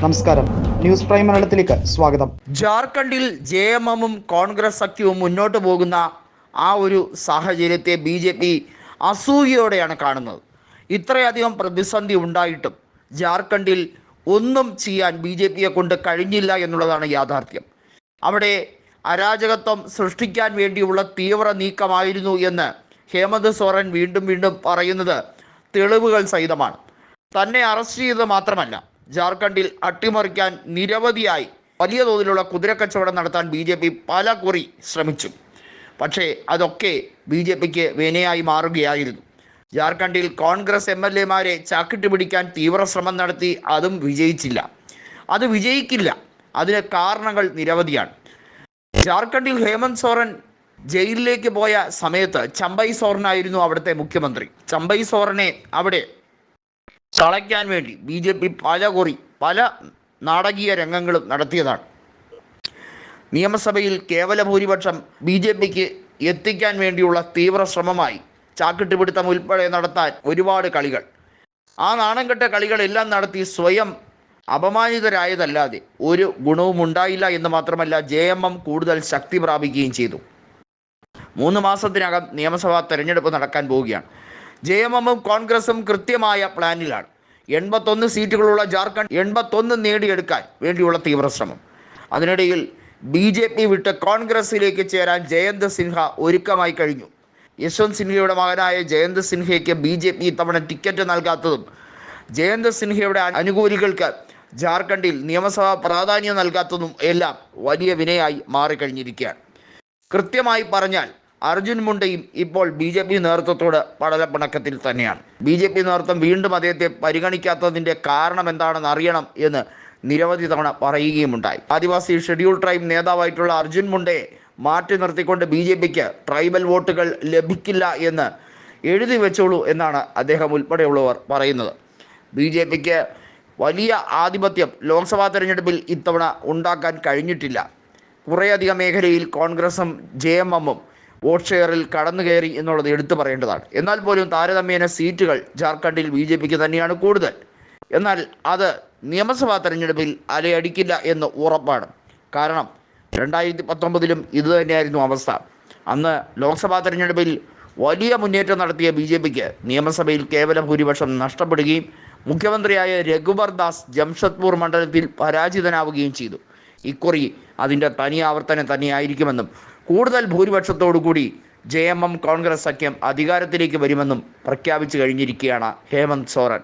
നമസ്കാരം. News prime മലയാളത്തിലേക്ക് സ്വാഗതം. ജാർഖണ്ഡിൽ ജെ എം എമ്മും കോൺഗ്രസ് സഖ്യവും മുന്നോട്ട് പോകുന്ന ആ ഒരു സാഹചര്യത്തെ ബി ജെ പി അസൂയയോടെയാണ് കാണുന്നത്. ഇത്രയധികം പ്രതിസന്ധി ഉണ്ടായിട്ടും ജാർഖണ്ഡിൽ ഒന്നും ചെയ്യാൻ ബി ജെ പിയെ കൊണ്ട് കഴിഞ്ഞില്ല എന്നുള്ളതാണ് യാഥാർത്ഥ്യം. അവിടെ അരാജകത്വം സൃഷ്ടിക്കാൻ വേണ്ടിയുള്ള തീവ്ര നീക്കമായിരുന്നു എന്ന് ഹേമന്ത് സോറൻ വീണ്ടും വീണ്ടും പറയുന്നത് തെളിവുകൾ സഹിതമാണ്. തന്നെ അറസ്റ്റ് ചെയ്തത് മാത്രമല്ല ജാർഖണ്ഡിൽ അട്ടിമറിക്കാൻ നിരവധിയായി വലിയ തോതിലുള്ള കുതിരക്കച്ചവടം നടത്താൻ ബി ജെ പി പല കുറി ശ്രമിച്ചു. പക്ഷേ അതൊക്കെ ബി ജെ പിക്ക് വിനയായി മാറുകയായിരുന്നു. ജാർഖണ്ഡിൽ കോൺഗ്രസ് എം എൽ എമാരെ ചാക്കിട്ട് പിടിക്കാൻ തീവ്ര ശ്രമം നടത്തി അതും വിജയിച്ചില്ല. അത് വിജയിക്കില്ല. അതിന് കാരണങ്ങൾ നിരവധിയാണ്. ജാർഖണ്ഡിൽ ഹേമന്ത് സോറൻ ജയിലിലേക്ക് പോയ സമയത്ത് ചമ്പൈ സോറനായിരുന്നു അവിടുത്തെ മുഖ്യമന്ത്രി. ചമ്പൈ സോറനെ അവിടെ തളയ്ക്കാൻ വേണ്ടി ബി ജെ പി പല കുറി പല നാടകീയ രംഗങ്ങളും നടത്തിയതാണ്. നിയമസഭയിൽ കേവല ഭൂരിപക്ഷം ബി ജെ പിക്ക് എത്തിക്കാൻ വേണ്ടിയുള്ള തീവ്ര ശ്രമമായി ചാക്കിട്ടുപിടുത്തം ഉൾപ്പെടെ നടത്താൻ ഒരുപാട് കളികൾ. ആ നാണംകെട്ട കളികളെല്ലാം നടത്തി സ്വയം അപമാനിതരായതല്ലാതെ ഒരു ഗുണവും ഉണ്ടായില്ല എന്ന് മാത്രമല്ല ജെ എം എം കൂടുതൽ ശക്തി പ്രാപിക്കുകയും ചെയ്തു. മൂന്ന് മാസത്തിനകം നിയമസഭാ തെരഞ്ഞെടുപ്പ് നടക്കാൻ പോവുകയാണ്. ജെ എം എമ്മും കോൺഗ്രസും കൃത്യമായ പ്ലാനിലാണ്. എൺപത്തൊന്ന് സീറ്റുകളുള്ള ജാർഖണ്ഡ് എൺപത്തൊന്ന് നേടിയെടുക്കാൻ വേണ്ടിയുള്ള തീവ്രശ്രമം. അതിനിടയിൽ ബി ജെ പി വിട്ട് കോൺഗ്രസിലേക്ക് ചേരാൻ ജയന്ത് സിൻഹ ഒരുക്കമായി കഴിഞ്ഞു. യശ്വന്ത് സിൻഹയുടെ മകനായ ജയന്ത് സിൻഹയ്ക്ക് ബി ജെ പി ഇത്തവണ ടിക്കറ്റ് നൽകാത്തതും ജയന്ത് സിൻഹയുടെ അനുകൂലികൾക്ക് ജാർഖണ്ഡിൽ നിയമസഭാ പ്രാധാന്യം നൽകാത്തതും എല്ലാം വലിയ വിനയായി മാറിക്കഴിഞ്ഞിരിക്കുകയാണ്. കൃത്യമായി പറഞ്ഞാൽ അർജുൻ മുണ്ടയും ഇപ്പോൾ ബി ജെ പി നേതൃത്വത്തോട് പടലപ്പിണക്കത്തിൽ തന്നെയാണ്. ബി ജെ പി നേതൃത്വം വീണ്ടും അദ്ദേഹത്തെ പരിഗണിക്കാത്തതിന്റെ കാരണം എന്താണെന്ന് അറിയണം എന്ന് നിരവധി തവണ പറയുകയുമുണ്ടായി. ആദിവാസി ഷെഡ്യൂൾ ട്രൈബ് നേതാവായിട്ടുള്ള അർജുൻ മുണ്ടയെ മാറ്റി നിർത്തിക്കൊണ്ട് ബി ജെ പിക്ക് ട്രൈബൽ വോട്ടുകൾ ലഭിക്കില്ല എന്ന് എഴുതി വെച്ചോളൂ എന്നാണ് അദ്ദേഹം ഉൾപ്പെടെയുള്ളവർ പറയുന്നത്. ബി ജെ പിക്ക് വലിയ ആധിപത്യം ലോക്സഭാ തെരഞ്ഞെടുപ്പിൽ ഇത്തവണ ഉണ്ടാക്കാൻ കഴിഞ്ഞിട്ടില്ല. കുറേയധികം മേഖലയിൽ കോൺഗ്രസും ജെ എം എമ്മും വോട്ട് ഷെയറിൽ കടന്നു കയറി എന്നുള്ളത് എടുത്തു പറയേണ്ടതാണ്. എന്നാൽ പോലും താരതമ്യേന സീറ്റുകൾ ജാർഖണ്ഡിൽ ബി ജെ പിക്ക് തന്നെയാണ് കൂടുതൽ. എന്നാൽ അത് നിയമസഭാ തെരഞ്ഞെടുപ്പിൽ അലയടിക്കില്ല എന്ന് ഉറപ്പാണ്. കാരണം രണ്ടായിരത്തി പത്തൊമ്പതിലും ഇതുതന്നെയായിരുന്നു അവസ്ഥ. അന്ന് ലോക്സഭാ തെരഞ്ഞെടുപ്പിൽ വലിയ മുന്നേറ്റം നടത്തിയ ബി ജെ പിക്ക് നിയമസഭയിൽ കേവല ഭൂരിപക്ഷം നഷ്ടപ്പെടുകയും മുഖ്യമന്ത്രിയായ രഘുബർ ദാസ് ജംഷദ്പൂർ മണ്ഡലത്തിൽ പരാജിതനാവുകയും ചെയ്തു. ഇക്കുറി അതിന്റെ തനി ആവർത്തനം തന്നെയായിരിക്കുമെന്നും കൂടുതൽ ഭൂരിപക്ഷത്തോടു കൂടി ജെ എം എം കോൺഗ്രസ് സഖ്യം അധികാരത്തിലേക്ക് വരുമെന്നും പ്രഖ്യാപിച്ചു കഴിഞ്ഞിരിക്കുകയാണ് ഹേമന്ത് സോറൻ.